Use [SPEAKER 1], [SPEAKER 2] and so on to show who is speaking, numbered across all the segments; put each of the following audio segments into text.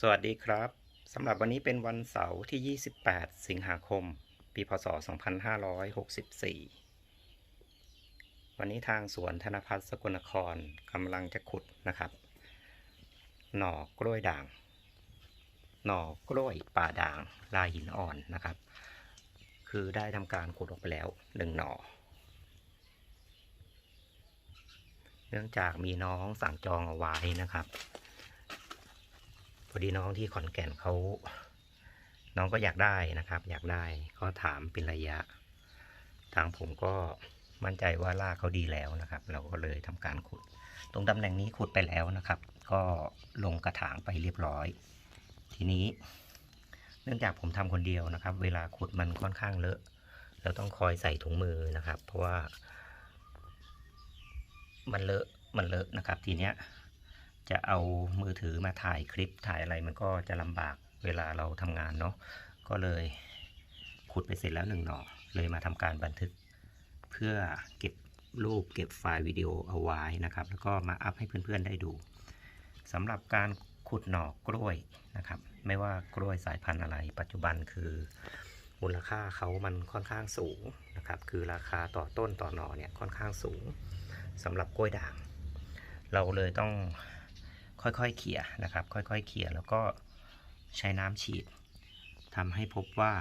[SPEAKER 1] สวัสดีครับสำหรับวันนี้เป็นวันเสาร์ที่ 28 สิงหาคม ปีพศ 2564 วันนี้ทางสวนธนพัฒน์สกลนครกำลังจะขุดนะครับ หน่อกล้วยด่าง หน่อกล้วยป่าด่างลายหินอ่อนนะครับ คือได้ทำการขุดออกไปแล้วหนึ่งหน่อ เนื่องจากมีน้องสั่งจองเอาไว้นะครับ พอดีน้องที่ขอนแก่นเขา น้องก็อยากได้นะครับ อยากได้ก็ถามเป็นระยะ ทางผมก็มั่นใจว่ารากเขาดีแล้วนะครับ เราก็เลยทำการขุด ตรงตำแหน่งนี้ขุดไปแล้วนะครับ ก็ลงกระถางไปเรียบร้อย ทีนี้ เนื่องจากผมทำคนเดียวนะครับ เวลาขุดมันค่อนข้างเลอะ เราต้องคอยใส่ถุงมือนะครับ เพราะว่า มันเลอะมันเลอะนะครับ ทีเนี้ย จะเอามือถือมาถ่ายคลิปถ่ายอะไรมันก็จะลำบากเวลาเราทำงานเนาะก็เลยขุดไปเสร็จแล้วหนึ่งหน่อเลยมาทำการบันทึก เพื่อเก็บรูปเก็บไฟล์วิดีโอเอาไว้นะครับ แล้วก็มาอัพให้เพื่อนๆได้ดูสำหรับการขุดหน่อกล้วยนะครับ ไม่ว่ากล้วยสายพันธุ์อะไร ปัจจุบันคือมูลค่าเขามันค่อนข้างสูงนะครับ คือราคาต่อต้นต่อหน่อเนี่ยค่อนข้างสูงสำหรับกล้วยด่าง เราเลยต้อง ค่อยๆเขี่ยนะครับ ค่อยๆเขี่ยแล้วก็ใช้น้ำฉีดทำให้พบว่า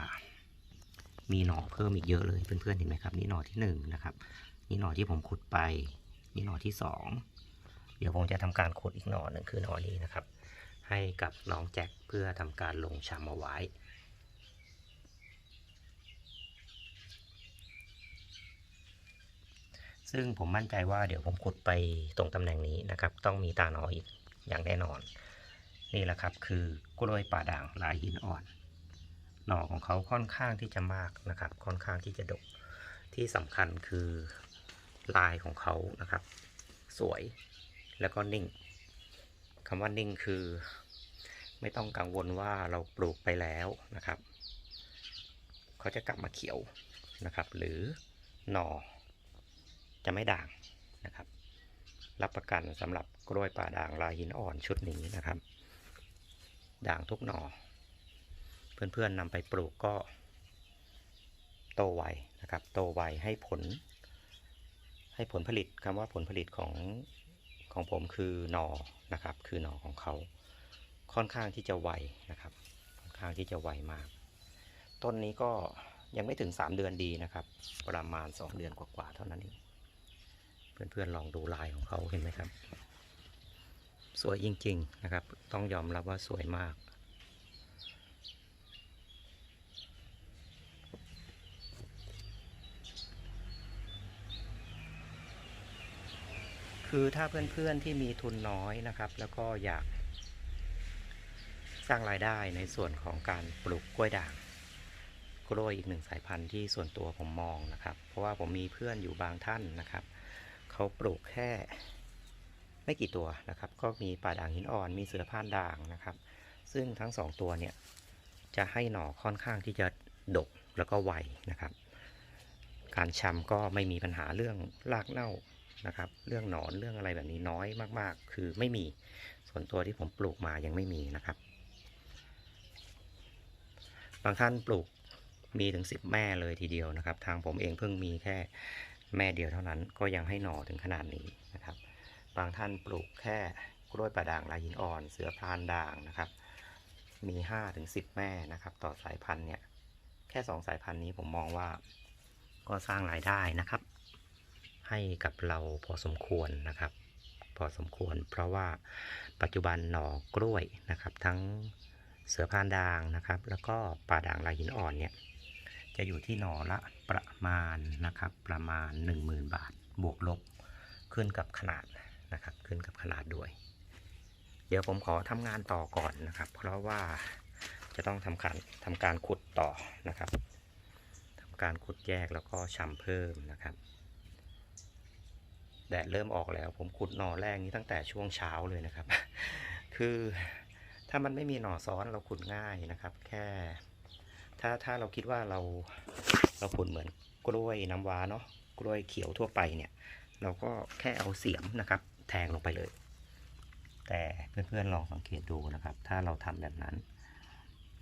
[SPEAKER 1] มีหน่อเพิ่มอีกเยอะเลยเพื่อนๆเห็นไหมครับ นี่หน่อที่หนึ่งนะครับนี่หน่อที่ผมขุดไป นี่หน่อที่สองเดี๋ยวผมจะทำการขุดอีกหน่อหนึ่งคือหน่อนี้นะครับ ให้กับน้องแจ็คเพื่อทำการลงชำเอาไว้ซึ่งผมมั่นใจว่าเดี๋ยวผมขุดไปตรงตำแหน่งนี้นะครับ ต้องมีตาหนออีก อย่างแน่นอน นี่แหละครับคือกล้วยป่าด่างลายหินอ่อน หน่อของเขาค่อนข้างที่จะมากนะครับ ค่อนข้างที่จะดกที่สำคัญคือลายของเขานะครับ สวยแล้วก็นิ่งคำว่านิ่งคือ ไม่ต้องกังวลว่าเราปลูกไปแล้วนะครับ เขาจะกลับมาเขียวนะครับ หรือหน่อจะไม่ด่างนะครับ รับประกันสำหรับกล้วยป่าด่างลายหินอ่อนชุดนี้นะครับ ด่างทุกหน่อ เพื่อนๆนำไปปลูกก็ โตไวนะครับ โตไวให้ผล ให้ผลผลิตคำว่าผลผลิตของของผมคือหน่อนะครับ คือหน่อของเขาค่อนข้างที่จะไวนะครับ ค่อนข้างที่จะไวมาก ต้นนี้ก็ยังไม่ถึง 3 เดือนดีนะครับ ประมาณ 2 เดือนกว่าๆเท่านั้นเอง เพื่อนๆลองดูลายของเขาเห็นไหมครับ สวยจริง ๆ นะครับ ต้องยอมรับว่าสวยมากคือถ้าเพื่อนๆที่มีทุนน้อยนะครับ แล้วก็อยากสร้างรายได้ในส่วนของการปลูกกล้วยด่างกล้วยอีกหนึ่งสายพันธุ์ที่ส่วนตัวผมมองนะครับ เพราะว่าผมมีเพื่อนอยู่บางท่านนะครับ เขาปลูกแค่ไม่กี่ตัวนะครับ ก็มีป่าด่างหินอ่อน มีเสือพ่านด่างนะครับ ซึ่งทั้งสองตัวเนี่ยจะให้หน่อค่อนข้างที่จะดกแล้วก็ไวนะครับ การชำก็ไม่มีปัญหาเรื่องรากเน่านะครับ เรื่องหนอนเรื่องอะไรแบบนี้น้อยมากๆ คือไม่มี ส่วนตัวที่ผมปลูกมายังไม่มีนะครับ บางท่านปลูกมีถึง 10 แม่เลยทีเดียวนะครับ ทางผมเองเพิ่งมีแค่ แม่เดียวเท่านั้นก็ยังให้หน่อถึงขนาดนี้นะครับ บางท่านปลูกแค่กล้วยป่าด่างลายหินอ่อน เสือพรานด่างนะครับ มี5ถึง10 แม่นะครับ ต่อสายพันธุ์เนี่ย แค่ 2 สายพันธุ์นี้ผมมองว่า ก็สร้างรายได้นะครับ ให้กับเราพอสมควรนะครับ พอสมควร เพราะว่าปัจจุบันหน่อกล้วยนะครับ ทั้งเสือพรานด่างนะครับ แล้วก็ป่าด่างลายหินอ่อนเนี่ย จะอยู่ที่หน่อละ ประมาณนะครับประมาณ 10,000 บาทบวกลบขึ้นกับขนาดนะครับขึ้นกับขนาดด้วย เดี๋ยวผมขอทำงานต่อก่อนนะครับ เพราะว่าจะต้องทำการทำการขุดต่อนะครับทำการขุดแยกแล้วก็ชำเพิ่มนะครับแดดเริ่มออกแล้ว ผมขุดหน่อแรกนี้ตั้งแต่ช่วงเช้าเลยนะครับ คือถ้ามันไม่มีหน่อซ้อนเราขุดง่ายนะครับ แค่ ถ้าถ้าเราคิดว่าเราเราขุดเหมือนกล้วยน้ำว้าเนาะกล้วยเขียวทั่วไปเนี่ย เราก็แค่เอาเสียมนะครับ แทงลงไปเลย แต่เพื่อนๆลองสังเกตดูนะครับ ถ้าเราทำแบบนั้น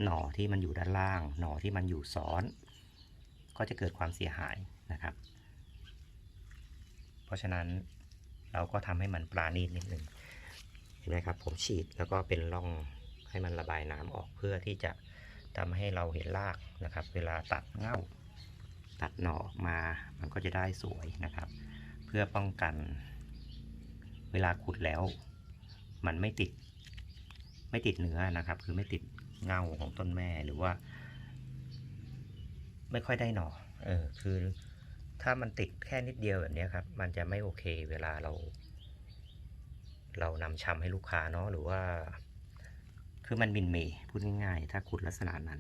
[SPEAKER 1] หน่อที่มันอยู่ด้านล่าง หน่อที่มันอยู่ซ้อน ก็จะเกิดความเสียหายนะครับ เพราะฉะนั้นเราก็ทำให้มันปราณีตนิดนึงเห็นไหมครับ ผมฉีดแล้วก็เป็นร่องให้มันระบายน้ำออกเพื่อที่จะ ทำให้เราเห็นรากนะครับ เวลาตัดเง่าตัดหน่อออกมา มันก็จะได้สวยนะครับ เพื่อป้องกัน เวลาขุดแล้ว มันไม่ติด ไม่ติดเนื้อนะครับ คือไม่ติดเงาของต้นแม่หรือว่า ไม่ค่อยได้หน่อ เออ คือ ถ้ามันติดแค่นิดเดียวแบบนี้ครับ มันจะไม่โอเค เวลาเรา เรานำชำให้ลูกค้าเนาะหรือว่า คือมันมินเมย์พูดง่ายๆ ถ้าขุดลักษณะนั้น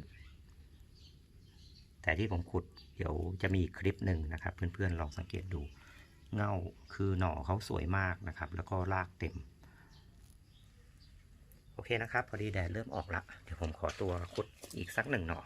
[SPEAKER 1] แต่ที่ผมขุดเดี๋ยวจะมีคลิปหนึ่งนะครับ เพื่อนๆลองสังเกตดูเงาคือหน่อเขาสวยมากนะครับ แล้วก็รากเต็ม โอเคนะครับ พอดีแดดเริ่มออกละเดี๋ยวผมขอตัวขุดอีกสักหนึ่งหน่อ